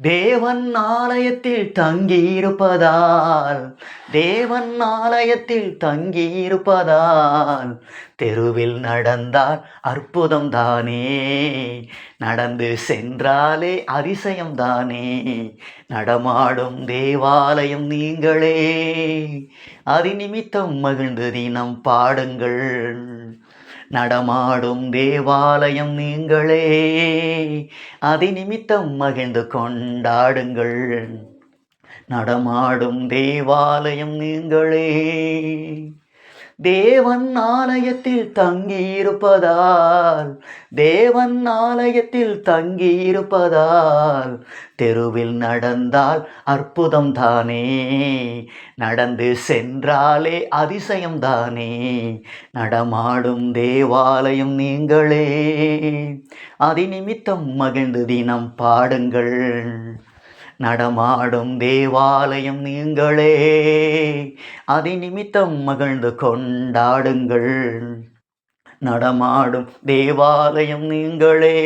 தேவன் ஆலயத்தில் தங்கியிருப்பதால் தேவன் ஆலயத்தில் தங்கியிருப்பதால் தெருவில் நடந்தால் அற்புதம் தானே. நடந்து சென்றாலே அதிசயம் தானே. நடமாடும் தேவாலயம் நீங்களே. அதி நிமித்தம் மகிழ்ந்து தினம் பாடுங்கள். நடமாடும் தேவாலயம் நீங்களே. அதி நிமித்தம் மகிழ்ந்து கொண்டாடுங்கள். நடமாடும் தேவாலயம் நீங்களே. தேவன் ஆலயத்தில் தங்கியிருப்பதால் தேவன் ஆலயத்தில் தங்கியிருப்பதால் தெருவில் நடந்தால் அற்புதம் தானே. நடந்து சென்றாலே அதிசயம் தானே. நடமாடும் தேவாலயம் நீங்களே. அதி நிமித்தம் மகிழ்ந்து தினம் பாடுங்கள். நடமாடும் தேவாலயம் நீங்களே. அதை நிமித்தம் மகிழ்ந்து கொண்டாடுங்கள். நடமாடும் தேவாலயம் நீங்களே.